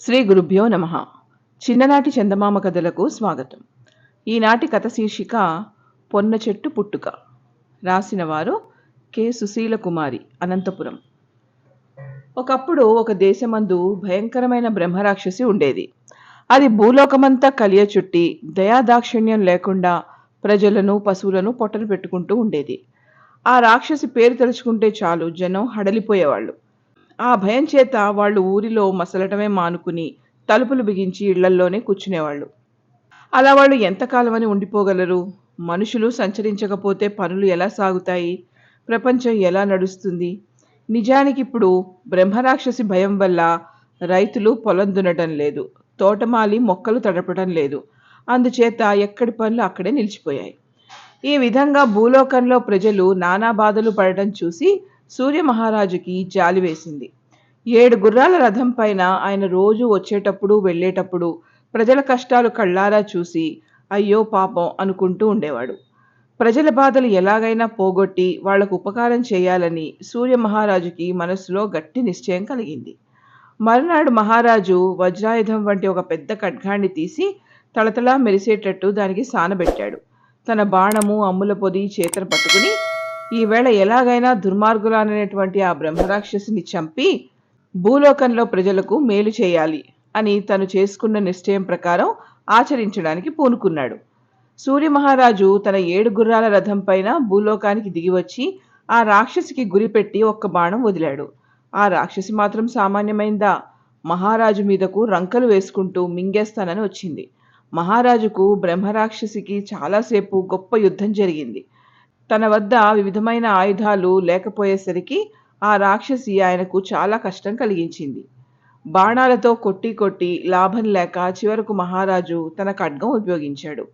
శ్రీ గురుభ్యో నమ. చిన్ననాటి చందమామ కథలకు స్వాగతం. ఈనాటి కథ శీర్షిక పొన్న చెట్టు పుట్టుక రాసిన వారు కె. సుశీల కుమారి అనంతపురం. ఒకప్పుడు ఒక దేశమందు భయంకరమైన బ్రహ్మరాక్షసి ఉండేది. అది భూలోకమంతా కలియ చుట్టి దయాదాక్షిణ్యం లేకుండా ప్రజలను పశువులను పొట్టలు పెట్టుకుంటూ ఉండేది. ఆ రాక్షసి పేరు తలుచుకుంటే చాలు జనం హడలిపోయేవాళ్ళు. ఆ భయం చేత వాళ్ళు ఊరిలో మసలటమే మానుకుని తలుపులు బిగించి ఇళ్ళల్లోనే కూర్చునేవాళ్ళు. అలా వాళ్ళు ఎంతకాలమని ఉండిపోగలరు? మనుషులు సంచరించకపోతే పనులు ఎలా సాగుతాయి? ప్రపంచం ఎలా నడుస్తుంది? నిజానికి ఇప్పుడు బ్రహ్మరాక్షసి భయం వల్ల రైతులు పొలం దున్నటం లేదు తోటమాలి మొక్కలు తడపడం లేదు. అందుచేత ఎక్కడి పనులు అక్కడే నిలిచిపోయాయి. ఈ విధంగా భూలోకంలో ప్రజలు నానా బాధలు పడటం చూసి సూర్యమహారాజుకి జాలి వేసింది. ఏడు గుర్రాల రథం పైన ఆయన రోజు వచ్చేటప్పుడు వెళ్ళేటప్పుడు ప్రజల కష్టాలు కళ్ళారా చూసి అయ్యో పాపం అనుకుంటూ ఉండేవాడు. ప్రజల బాధలు ఎలాగైనా పోగొట్టి వాళ్ళకు ఉపకారం చేయాలని సూర్యమహారాజుకి మనసులో గట్టి నిశ్చయం కలిగింది. మరునాడు మహారాజు వజ్రాయుధం వంటి ఒక పెద్ద ఖడ్గాన్ని తీసి తళతళ మెరిసేటట్టు దానికి సానబెట్టాడు తన బాణము అమ్ముల పొది చేతను పట్టుకుని ఈవేళ ఎలాగైనా దుర్మార్గులనేటువంటి ఆ బ్రహ్మరాక్షసిని చంపి భూలోకంలో ప్రజలకు మేలు చేయాలి అని తను చేసుకున్న నిశ్చయం ప్రకారం ఆచరించడానికి పూనుకున్నాడు. సూర్య మహారాజు తన ఏడు గుర్రాల రథం పైన భూలోకానికి దిగివచ్చి ఆ రాక్షసికి గురిపెట్టి ఒక్క బాణం వదిలాడు. ఆ రాక్షసి మాత్రం సామాన్యమైందా? మహారాజు మీదకు రంకలు వేసుకుంటూ మింగేస్తానని వచ్చింది. మహారాజుకు బ్రహ్మరాక్షసికి చాలాసేపు గొప్ప యుద్ధం జరిగింది. తన వద్ద వివిధమైన ఆయుధాలు లేకపోయేసరికి ఆ రాక్షసి ఆయనకు చాలా కష్టం కలిగించింది. బాణాలతో కొట్టి కొట్టి లాభం లేక చివరకు మహారాజు తన ఖడ్గం ఉపయోగించాడు.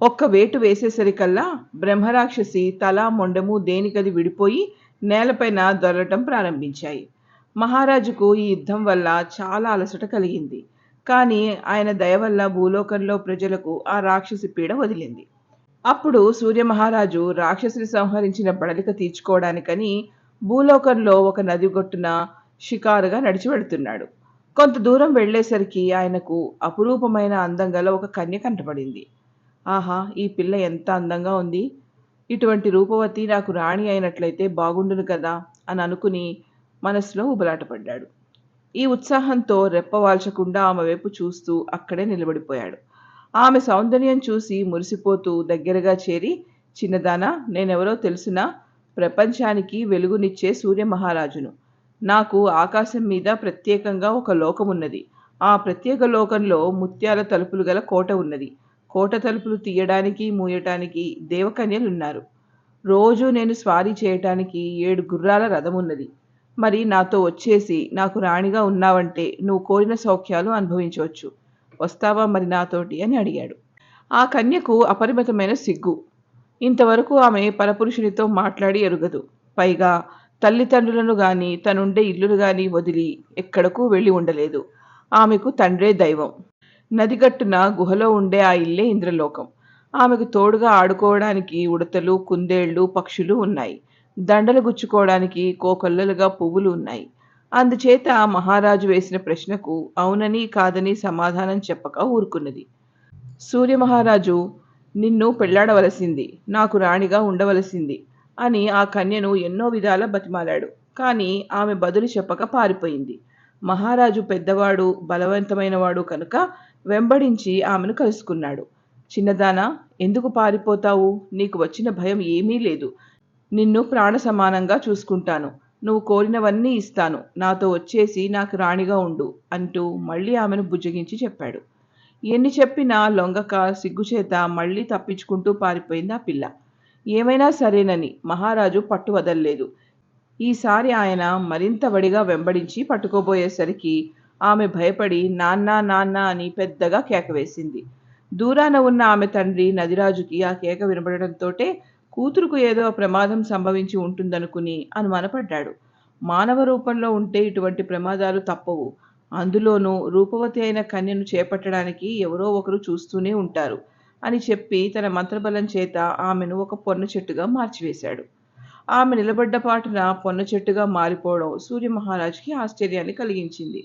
ఒక్క వేటు వేసేసరికల్లా బ్రహ్మరాక్షసి తల మొండము దేనికది విడిపోయి నేలపైన దొరలటం ప్రారంభించాయి. మహారాజుకు ఈ యుద్ధం వల్ల చాలా అలసట కలిగింది. కానీ ఆయన దయ వల్ల భూలోకంలో ప్రజలకు ఆ రాక్షసి పీడ వదిలింది. అప్పుడు సూర్యమహారాజు రాక్షసుని సంహరించిన బడలిక తీర్చుకోవడానికని భూలోకంలో ఒక నది గొట్టున షికారుగా నడిచి వెళుతున్నాడు. కొంత దూరం వెళ్ళేసరికి ఆయనకు అపురూపమైన అందం గల ఒక కన్య కంటపడింది ఆహా ఈ పిల్ల ఎంత అందంగా ఉంది. ఇటువంటి రూపవతి నాకు రాణి అయినట్లయితే బాగుండును కదా అని అనుకుని మనసులో ఉబలాటపడ్డాడు ఈ ఉత్సాహంతో రెప్పవాల్చకుండా ఆమె వైపు చూస్తూ అక్కడే నిలబడిపోయాడు. ఆమె సౌందర్యం చూసి మురిసిపోతూ దగ్గరగా చేరి చిన్నదానా నేనెవరో తెలుసునా? ప్రపంచానికి వెలుగునిచ్చే సూర్య మహారాజును నాకు ఆకాశం మీద ప్రత్యేకంగా ఒక లోకం ఉన్నది ఆ ప్రత్యేక లోకంలో ముత్యాల తలుపులు గల కోట ఉన్నది. కోట తలుపులు తీయడానికి మూయటానికి దేవకన్యలు ఉన్నారు రోజు నేను స్వారీ చేయటానికి ఏడు గుర్రాల రథమున్నది. మరి నాతో వచ్చేసి నాకు రాణిగా ఉన్నావంటే నువ్వు కోరిన సౌఖ్యాలు అనుభవించవచ్చు. వస్తావా మరి నాతోటి అని అడిగాడు. ఆ కన్యకు అపరిమితమైన సిగ్గు. ఇంతవరకు ఆమె పరపురుషునితో మాట్లాడి ఎరుగదు. పైగా తల్లిదండ్రులను గాని తనుండే ఇల్లును గాని వదిలి ఎక్కడకు వెళ్ళి ఉండలేదు. ఆమెకు తండ్రే దైవం. నదిగట్టున గుహలో ఉండే ఆ ఇల్లే ఇంద్రలోకం. ఆమెకు తోడుగా ఆడుకోవడానికి ఉడతలు కుందేళ్ళు పక్షులు ఉన్నాయి. దండలు గుచ్చుకోవడానికి కోకొల్లలుగా పువ్వులు ఉన్నాయి. అందుచేత మహారాజు వేసిన ప్రశ్నకు అవునని కాదని సమాధానం చెప్పక ఊరుకున్నది. సూర్యమహారాజు నిన్ను పెళ్ళాడవలసింది నాకు రాణిగా ఉండవలసింది అని ఆ కన్యను ఎన్నో విధాల బతిమాలాడు. కానీ ఆమె బదులు చెప్పక పారిపోయింది. మహారాజు పెద్దవాడు బలవంతమైనవాడు కనుక వెంబడించి ఆమెను కలుసుకున్నాడు. చిన్నదానా ఎందుకు పారిపోతావు? నీకు వచ్చిన భయం ఏమీ లేదు. నిన్ను ప్రాణ సమానంగా చూసుకుంటాను. నువ్వు కోరినవన్నీ ఇస్తాను. నాతో వచ్చేసి నాకు రాణిగా ఉండు అంటూ మళ్ళీ ఆమెను బుజ్జగించి చెప్పాడు. ఎన్ని చెప్పినా లొంగక సిగ్గుచేత మళ్ళీ తప్పించుకుంటూ పారిపోయింది ఆ పిల్ల. ఏమైనా సరేనని మహారాజు పట్టు వదల్లేదు. ఈసారి ఆయన మరింత వడిగా వెంబడించి పట్టుకోబోయేసరికి ఆమె భయపడి నాన్న నాన్న అని పెద్దగా కేక వేసింది. దూరాన ఉన్న ఆమె తండ్రి నదిరాజుకి ఆ కేక వినబడటంతోటే కూతురుకు ఏదో ప్రమాదం సంభవించి ఉంటుందనుకుని అనుమానపడ్డాడు. మానవ రూపంలో ఉంటే ఇటువంటి ప్రమాదాలు తప్పవు. అందులోనూ రూపవతి అయిన కన్యను చేపట్టడానికి ఎవరో ఒకరు చూస్తూనే ఉంటారు అని చెప్పి తన మంత్రబలం చేత ఆమెను ఒక పొన్న చెట్టుగా మార్చివేశాడు. ఆమె నిలబడ్డ పాటున పొన్న చెట్టుగా మారిపోవడం సూర్యమహారాజుకి ఆశ్చర్యాన్ని కలిగించింది.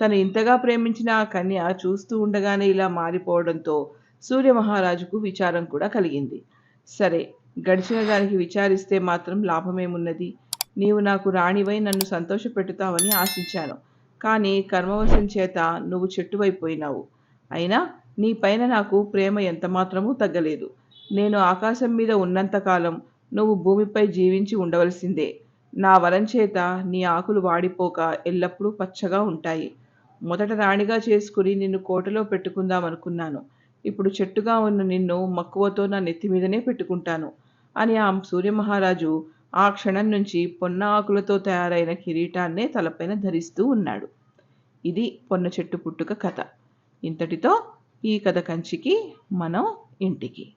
తను ఇంతగా ప్రేమించిన ఆ కన్య చూస్తూ ఉండగానే ఇలా మారిపోవడంతో సూర్యమహారాజుకు విచారం కూడా కలిగింది. సరే గడిచిన దానికి విచారిస్తే మాత్రం లాభమేమున్నది? నీవు నాకు రాణివై నన్ను సంతోషపెట్టుతావని ఆశించాను. కానీ కర్మవశం చేత నువ్వు చెట్టువైపోయినావు. అయినా నీ పైన నాకు ప్రేమ ఎంతమాత్రమూ తగ్గలేదు. నేను ఆకాశం మీద ఉన్నంతకాలం నువ్వు భూమిపై జీవించి ఉండవలసిందే. నా వరం చేత నీ ఆకులు వాడిపోక ఎల్లప్పుడూ పచ్చగా ఉంటాయి. మొదట రాణిగా చేసుకుని నిన్ను కోటలో పెట్టుకుందామనుకున్నాను. ఇప్పుడు చెట్టుగా ఉన్న నిన్ను మక్కువతో నా నెత్తి మీదనే పెట్టుకుంటాను. అని ఆ సూర్యమహారాజు ఆ క్షణం నుంచి పొన్న ఆకులతో తయారైన కిరీటాన్నే తలపైన ధరిస్తూ ఉన్నాడు. ఇది పొన్న చెట్టు పుట్టుక కథ. ఇంతటితో ఈ కథ కంచికి మనం ఇంటికి.